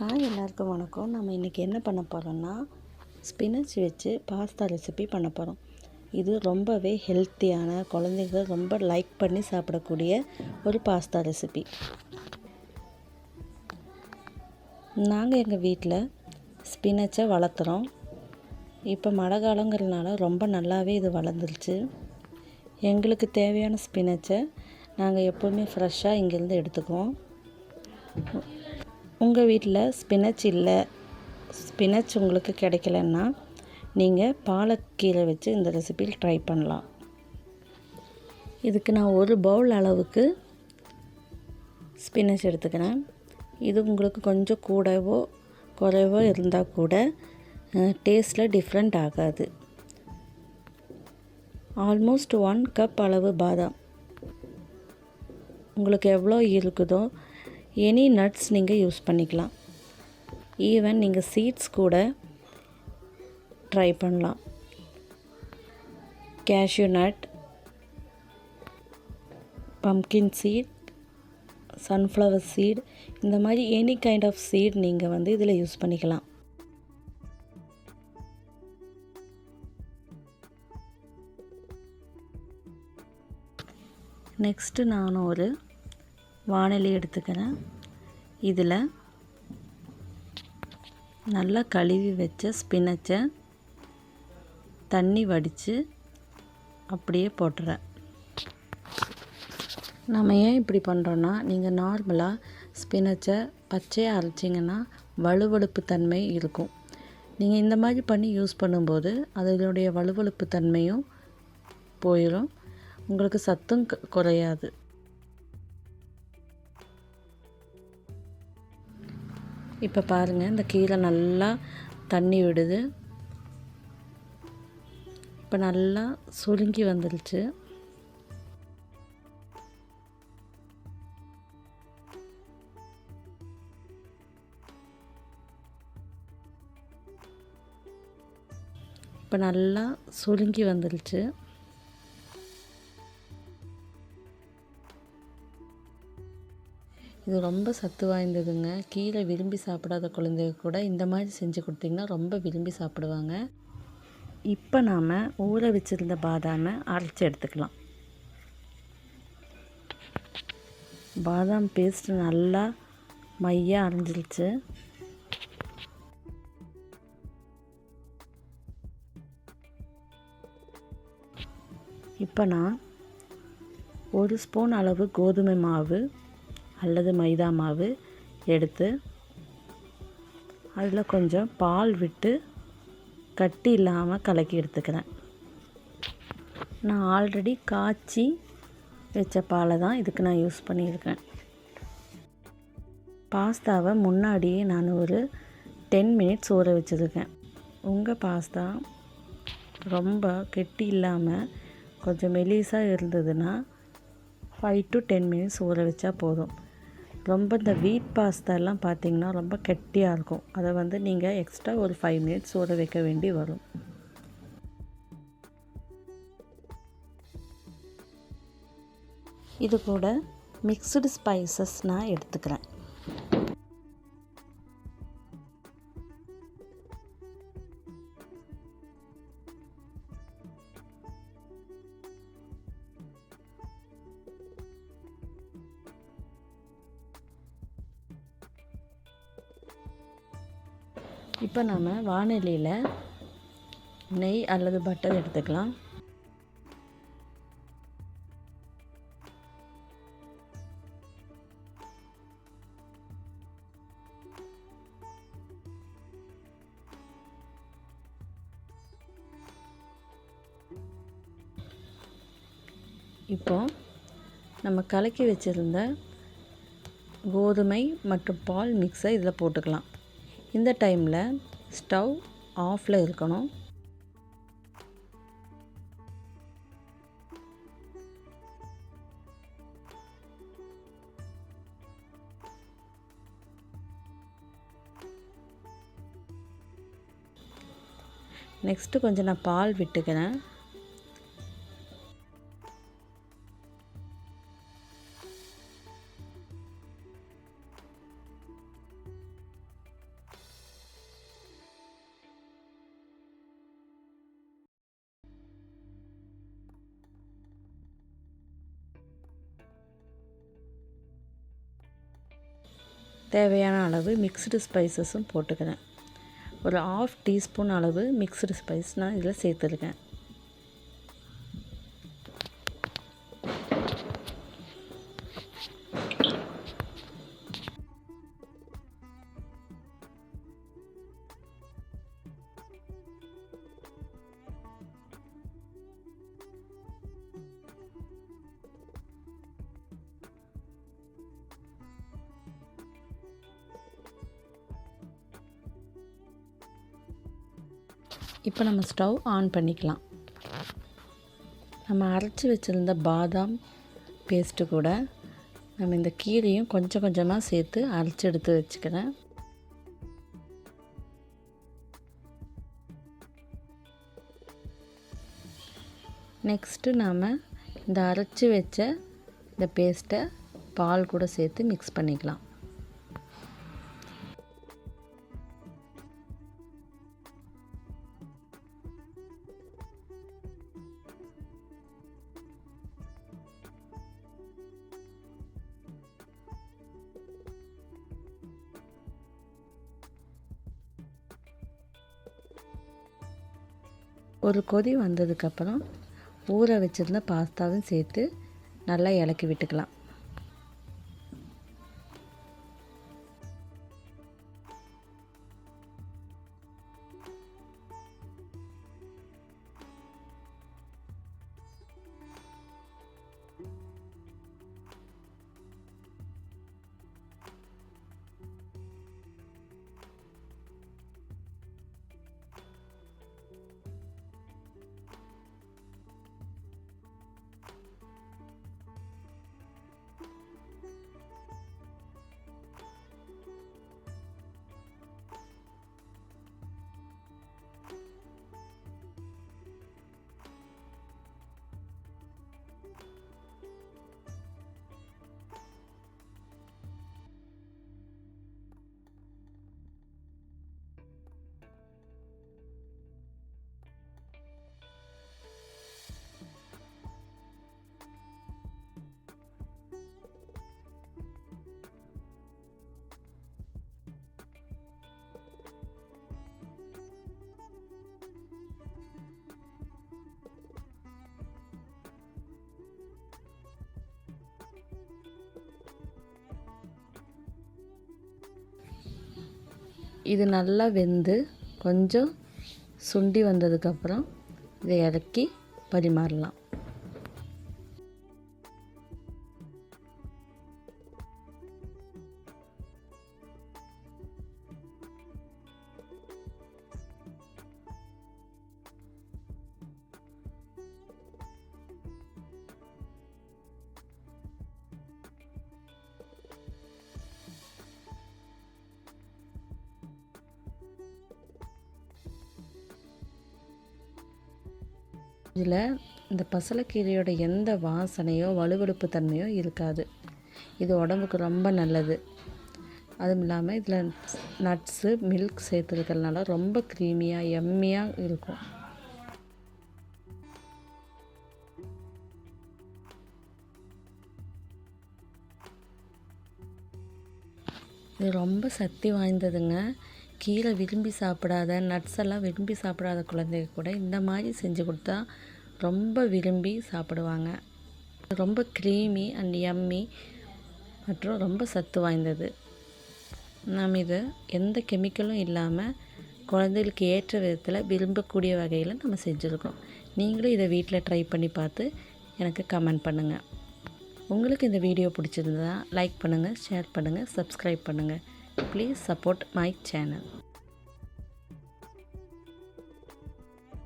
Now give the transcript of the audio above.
Hi எல்லாருக்கும் வணக்கம். நம்ம இன்றைக்கி என்ன பண்ண போகிறோம்னா ஸ்பினச் வச்சு பாஸ்தா ரெசிபி பண்ண போகிறோம் இது ரொம்பவே ஹெல்த்தியான குழந்தைங்க ரொம்ப லைக் பண்ணி சாப்பிடக்கூடிய ஒரு பாஸ்தா ரெசிபி நாங்கள் எங்கள் வீட்டில் ஸ்பினச்சை வளர்த்துறோம். இப்போ மழை காலங்கிறதுனால ரொம்ப நல்லாவே இது வளர்ந்துருச்சு. எங்களுக்கு தேவையான ஸ்பினச்சை நாங்கள் எப்போவுமே ஃப்ரெஷ்ஷாக இங்கேருந்து எடுத்துக்குவோம். உங்கள் வீட்டில் ஸ்பினச் இல்லை ஸ்பினச் உங்களுக்கு கிடைக்கலன்னா நீங்கள் பாலக்கீரை வச்சு இந்த ரெசிபியில் ட்ரை பண்ணலாம். இதுக்கு நான் ஒரு பவுல் அளவுக்கு ஸ்பினச் எடுத்துக்கிறேன். இது உங்களுக்கு கொஞ்சம் கூடவோ குறைவோ இருந்தால் கூட டேஸ்ட்டில் டிஃப்ரெண்ட் ஆகாது. ஆல்மோஸ்ட் ஒன் கப் அளவு பாதாம். உங்களுக்கு எவ்வளோ இருக்குதோ எனி நட்ஸ் நீங்கள் யூஸ் பண்ணிக்கலாம். ஈவன் நீங்கள் சீட்ஸ் கூட ட்ரை பண்ணலாம். Cashew nut pumpkin seed sunflower seed இந்த மாதிரி எனி கைண்ட் ஆஃப் சீட் நீங்கள் வந்து இதில் யூஸ் பண்ணிக்கலாம். நெக்ஸ்ட்டு நான் ஒரு வானிலை எடுத்துக்கிறேன். இதில் நல்லா கழுவி வச்ச ஸ்பினச்சை தண்ணி வடித்து அப்படியே போட்டுறேன். நம்ம ஏன் இப்படி பண்ணுறோன்னா நீங்கள் நார்மலாக ஸ்பினச்சை பச்சையாக அரைச்சிங்கன்னா வலுவழுப்பு தன்மை இருக்கும். நீங்கள் இந்த மாதிரி பண்ணி யூஸ் பண்ணும்போது அதனுடைய வலுவழுப்பு தன்மையும் போயிடும் உங்களுக்கு சத்தும் குறையாது. இப்போ பாருங்கள் இந்த கீரை நல்லா தண்ணி விடுது. இப்போ நல்லா சுருங்கி வந்துருச்சு. இப்போ நல்லா சுருங்கி வந்துருச்சு. இது ரொம்ப சத்து வாய்ந்ததுங்க. கீரை விரும்பி சாப்பிடாத குழந்தைங்க கூட இந்த மாதிரி செஞ்சு கொடுத்திங்கன்னா ரொம்ப விரும்பி சாப்பிடுவாங்க. இப்போ நாம் ஊற வச்சுருந்த பாதாமை அரைச்சி எடுத்துக்கலாம். பாதாம் பேஸ்ட் நல்லா மையாக அரைஞ்சிருச்சு. இப்போ நான் ஒரு ஸ்பூன் அளவு கோதுமை மாவு அல்லது மைதா மாவு எடுத்து அதில் கொஞ்சம் பால் விட்டு கட்டி இல்லாமல் கலக்கி எடுத்துக்கிறேன். நான் ஆல்ரெடி காய்ச்சி வச்ச பாலை தான் இதுக்கு நான் யூஸ் பண்ணியிருக்கேன். பாஸ்தாவை முன்னாடியே நான் ஒரு டென் மினிட்ஸ் ஊற வச்சுருக்கேன். உங்கள் பாஸ்தா ரொம்ப கெட்டி இல்லாமல் கொஞ்சம் மெலிசாக இருந்ததுன்னா ஃபைவ் டு டென் மினிட்ஸ் ஊற வச்சா போதும். ரொம்ப இந்த வீட் பாஸ்தாலாம் பார்த்திங்கன்னா ரொம்ப கெட்டியாக இருக்கும். அதை வந்து நீங்கள் எக்ஸ்ட்ரா ஒரு ஃபைவ் மினிட்ஸ் ஊற வைக்க வேண்டி வரும். இது கூட மிக்ஸ்டு ஸ்பைசஸ் நான் எடுத்துக்கிறேன். இப்போ நாம் வானிலையில் நெய் அல்லது பட்டர் எடுத்துக்கலாம். இப்போ நம்ம கலக்கி வச்சுருந்த கோதுமை மற்றும் பால் மிக்ஸை இதில் போட்டுக்கலாம். இந்த டைமில் ஸ்டவ் ஆஃபில் இருக்கணும். நெக்ஸ்ட்டு கொஞ்சம் நான் பால் விட்டுக்கிறேன். தேவையான அளவு மிக்ஸ்டு ஸ்பைசஸும் போட்டுக்கிறேன். ஒரு ஆஃப் டீஸ்பூன் அளவு மிக்ஸ்டு ஸ்பைஸ் நான் இதில் சேர்த்துருக்கேன். இப்போ நம்ம ஸ்டவ் ஆன் பண்ணிக்கலாம். நம்ம அரைச்சி வச்சுருந்த பாதாம் பேஸ்ட்டு கூட நம்ம இந்த கீரையும் கொஞ்சம் கொஞ்சமாக சேர்த்து அரைச்சி எடுத்து வச்சுக்கிறேன். நெக்ஸ்ட்டு நாம் இந்த அரைச்சி வச்ச இந்த பேஸ்ட்டை பால் கூட சேர்த்து மிக்ஸ் பண்ணிக்கலாம். ஒரு கொதி வந்ததுக்கப்புறம் ஊற வச்சுருந்த பாஸ்தாவும் சேர்த்து நல்லா இலக்கி விட்டுக்கலாம். இது நல்லா வெந்து கொஞ்சம் சுண்டி வந்ததுக்கப்புறம் இதை இறக்கி பரிமாறலாம். இதில் இந்த பசலைக்கீரையோட எந்த வாசனையோ வலுவழுப்பு தன்மையோ இருக்காது. இது உடம்புக்கு ரொம்ப நல்லது. அதுவும் இல்லாமல் இதில் நட்ஸு மில்க் சேர்த்துருக்கிறதுனால ரொம்ப க்ரீமியாக எம்மியாக இருக்கும். இது ரொம்ப சக்தி வாய்ந்ததுங்க. கீரை விரும்பி சாப்பிடாத நட்ஸ் எல்லாம் விரும்பி சாப்பிடாத குழந்தைங்க கூட இந்த மாதிரி செஞ்சு கொடுத்தா ரொம்ப விரும்பி சாப்பிடுவாங்க. ரொம்ப க்ரீமி அண்ட் எம்மி மற்றும் ரொம்ப சத்து வாய்ந்தது. நாம் இது எந்த கெமிக்கலும் இல்லாமல் குழந்தைகளுக்கு ஏற்ற விதத்தில் விரும்பக்கூடிய வகையில் நம்ம செஞ்சுருக்கோம். நீங்களும் இதை வீட்டில் ட்ரை பண்ணி பார்த்து எனக்கு கமெண்ட் பண்ணுங்கள் உங்களுக்கு இந்த வீடியோ பிடிச்சிருந்தா லைக் பண்ணுங்கள் ஷேர் பண்ணுங்கள் சப்ஸ்கிரைப் பண்ணுங்கள் Please support my channel.